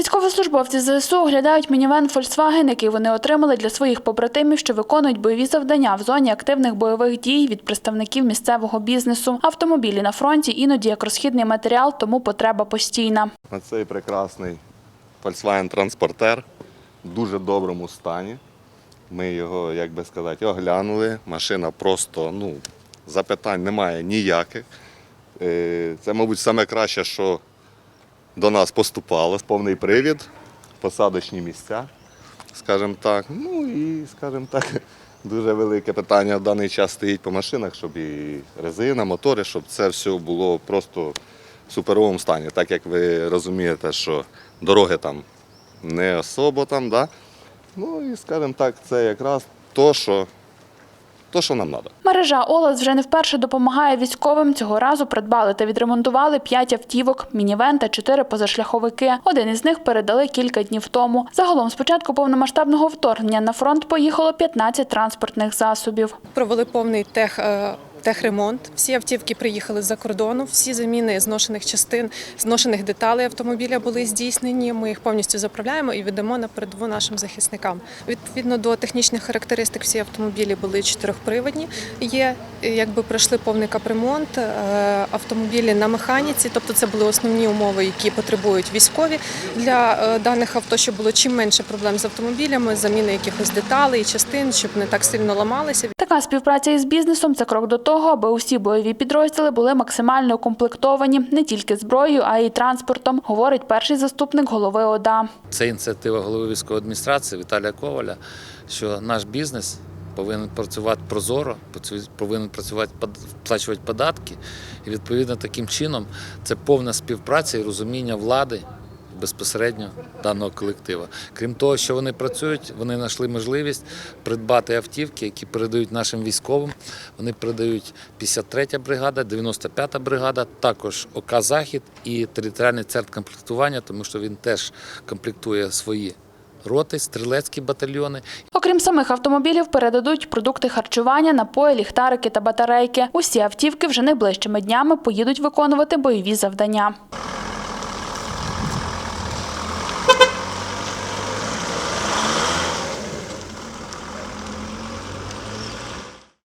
Військовослужбовці ЗСУ оглядають мінівен Volkswagen, який вони отримали для своїх побратимів, що виконують бойові завдання в зоні активних бойових дій від представників місцевого бізнесу. Автомобілі на фронті іноді як розхідний матеріал, тому потреба постійна. Цей прекрасний Volkswagen Транспортер в дуже доброму стані. Ми його, як би сказати, оглянули. Машина просто, ну, запитань немає ніяких. Е, Це, мабуть, саме краще, що до нас поступало. Повний привід, посадочні місця, скажімо так. Ну і, скажімо так, дуже велике питання в даний час стоїть по машинах, щоб і резина, мотори, щоб це все було просто в суперовому стані. Так як ви розумієте, що дороги там не особо там, да? ну і, скажімо так, це якраз то, що, то, що нам треба. Мережа ОЛАС вже не вперше допомагає військовим. Цього разу придбали та відремонтували п'ять автівок, мінівен та чотири позашляховики. Один із них передали кілька днів тому. Загалом з початку повномасштабного вторгнення на фронт поїхало 15 транспортних засобів. Провели повний тех. Техремонт. Всі автівки приїхали з-за кордону, всі заміни зношених частин, зношених деталей автомобіля були здійснені. Ми їх повністю заправляємо і віддамо на передову нашим захисникам. Відповідно до технічних характеристик, всі автомобілі були чотирьохприводні. Є якби пройшли повний капремонт, е, автомобілі на механіці, тобто це були основні умови, які потребують військові для е, даних авто, щоб було чим менше проблем з автомобілями, заміни якихось деталей, частин, щоб не так сильно ламалися. Така співпраця із бізнесом це крок до того, аби усі бойові підрозділи були максимально укомплектовані не тільки зброєю, а й транспортом, говорить перший заступник голови ОДА. Це ініціатива голови військової адміністрації Віталія Коваля, що наш бізнес повинен працювати прозоро, повинен працювати сплачувати податки. І відповідно таким чином це повна співпраця і розуміння влади безпосередньо даного колектива. Крім того, що вони працюють, вони знайшли можливість придбати автівки, які передають нашим військовим. Вони передають 53-я бригада, 95-та бригада, також ОК Захід і територіальний центр комплектування, тому що він теж комплектує свої роти, стрілецькі батальйони Окрім самих автомобілів, передадуть продукти харчування, напої, ліхтарики та батарейки. Усі автівки вже найближчими днями поїдуть виконувати бойові завдання.